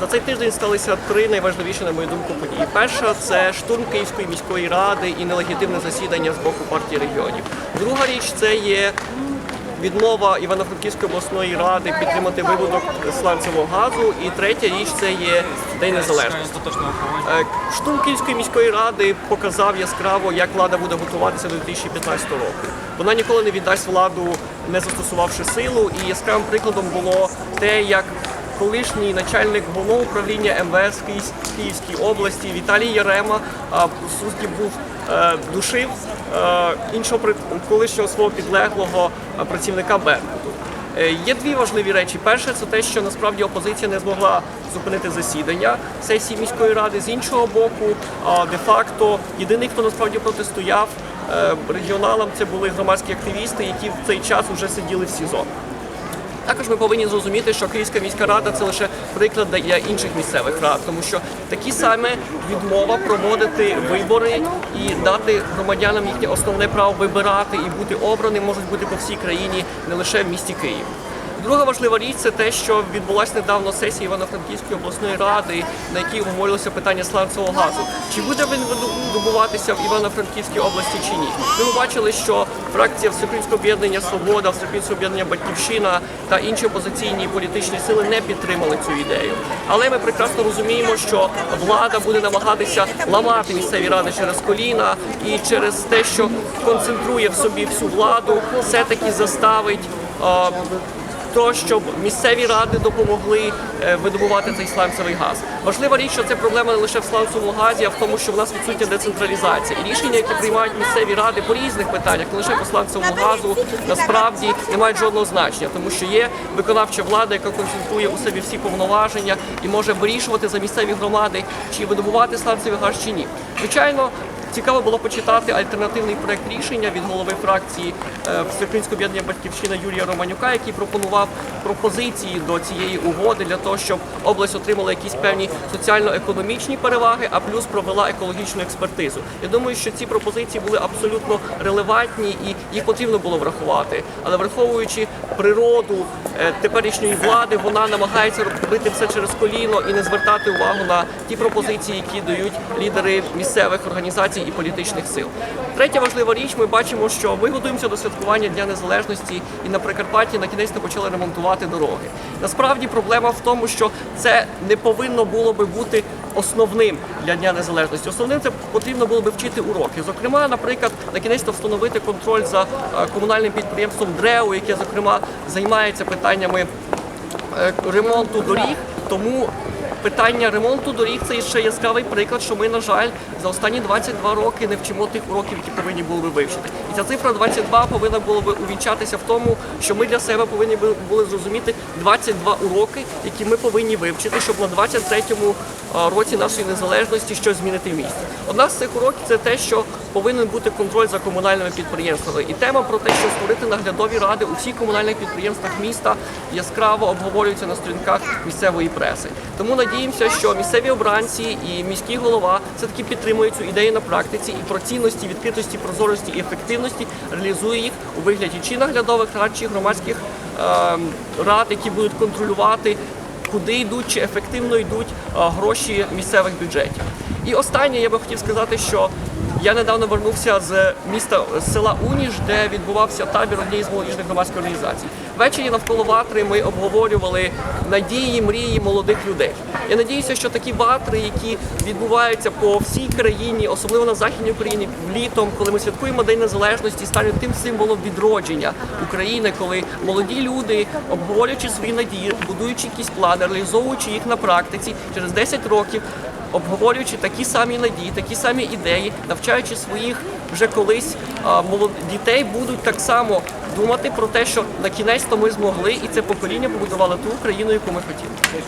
За цей тиждень сталися три найважливіші, на мою думку, події. Перша це штурм Київської міської ради і нелегітимне засідання з боку партії регіонів. Друга річ це є відмова Івано-Франківської обласної ради підтримати виводок сланцевого газу. І третя річ це є День Незалежності. Е, Штурм Київської міської ради показав яскраво, як влада буде готуватися до 2015 року. Вона ніколи не віддасть владу, не застосувавши силу. І яскравим прикладом було те, як колишній начальник головного управління МВС Київській області Віталій Ярема по суті був е, душив е, іншого колишнього свого підлеглого е, працівника Беркуту. Є дві важливі речі. Перше, це те, що насправді опозиція не змогла зупинити засідання сесії міської ради. З іншого боку, де-факто єдиний, хто насправді протистояв регіоналам, це були громадські активісти, які в цей час вже сиділи в СІЗО. Також ми повинні зрозуміти, що Київська міська рада це лише приклад для інших місцевих рад, тому що такі саме відмова проводити вибори і дати громадянам їхнє основне право вибирати і бути обраним можуть бути по всій країні, не лише в місті Київ. Друга важлива річ це те, що відбулася недавно сесія Івано-Франківської обласної ради, на якій обговорювалося питання сланцевого газу. Чи буде він видобуватися в Івано-Франківській області чи ні? Ми побачили, що фракція Всеукраїнського об'єднання Свобода, Всеукраїнського об'єднання Батьківщина та інші опозиційні політичні сили не підтримали цю ідею. Але ми прекрасно розуміємо, що влада буде намагатися ламати місцеві ради через коліна і через те, що концентрує в собі всю владу, все-таки заставить. То, щоб місцеві ради допомогли е, видобувати цей сланцевий газ. Важлива річ, що це проблема не лише в сланцевому газі, а в тому, що в нас відсутня децентралізація. І рішення, які приймають місцеві ради по різних питаннях, не лише по сланцевому газу, насправді не мають жодного значення, тому що є виконавча влада, яка концентрує у собі всі повноваження і може вирішувати за місцеві громади, чи видобувати сланцевий газ чи ні. Звичайно. Цікаво було почитати альтернативний проект рішення від голови фракції е, Всеукраїнського об'єднання Батьківщина Юрія Романюка, який пропонував пропозиції до цієї угоди для того, щоб область отримала якісь певні соціально-економічні переваги, а плюс провела екологічну експертизу. Я думаю, що ці пропозиції були абсолютно релевантні і їх потрібно було врахувати. Але враховуючи природу е, теперішньої влади, вона намагається робити все через коліно і не звертати увагу на ті пропозиції, які дають лідери місцевих організацій і політичних сил. Третя важлива річ, ми бачимо, що ми готуємося до святкування Дня Незалежності і на Прикарпатті на кінець не почали ремонтувати дороги. Насправді проблема в тому, що це не повинно було би бути основним для Дня Незалежності. Основним це потрібно було би вчити уроки. Зокрема, наприклад, на кінець встановити контроль за е, комунальним підприємством ДРЕУ, яке зокрема займається питаннями е, ремонту доріг. Тому питання ремонту доріг це ще яскравий приклад, що ми, на жаль, за останні 22 роки не вчимо тих уроків, які повинні були би вивчити. І ця цифра 22 повинна була би увінчатися в тому, що ми для себе повинні були зрозуміти 22 уроки, які ми повинні вивчити, щоб на 23-му е, році нашої незалежності щось змінити в місті. Одна з цих уроків це те, що повинен бути контроль за комунальними підприємствами. І тема про те, що створити наглядові ради у всіх комунальних підприємствах міста яскраво обговорюється на сторінках місцевої преси. Тому надіємося, що місцеві обранці і міський голова все таки підтримують цю ідею на практиці і про цінності, відкритості, прозорості і ефективності реалізує їх у вигляді чи наглядових рад, чи громадських ем, рад, які будуть контролювати куди йдуть чи ефективно йдуть гроші місцевих бюджетів. І останнє я би хотів сказати, що я недавно вернувся з міста з села Уніж, де відбувався табір однієї з молодіжних громадських організацій. Ввечері навколо ватри ми обговорювали надії, мрії молодих людей. Я надіюся, що такі ватри, які відбуваються по всій країні, особливо на західній Україні, літом, коли ми святкуємо День Незалежності, стануть тим символом відродження України, коли молоді люди, обговорюючи свої надії, будуючи якісь плани, реалізовуючи їх на практиці, через 10 років обговорюючи такі самі надії, такі самі ідеї, навчаючи своїх вже колись молод... дітей, будуть так само думати про те, що на кінець то ми змогли, і це покоління побудувало ту Україну, яку ми хотіли.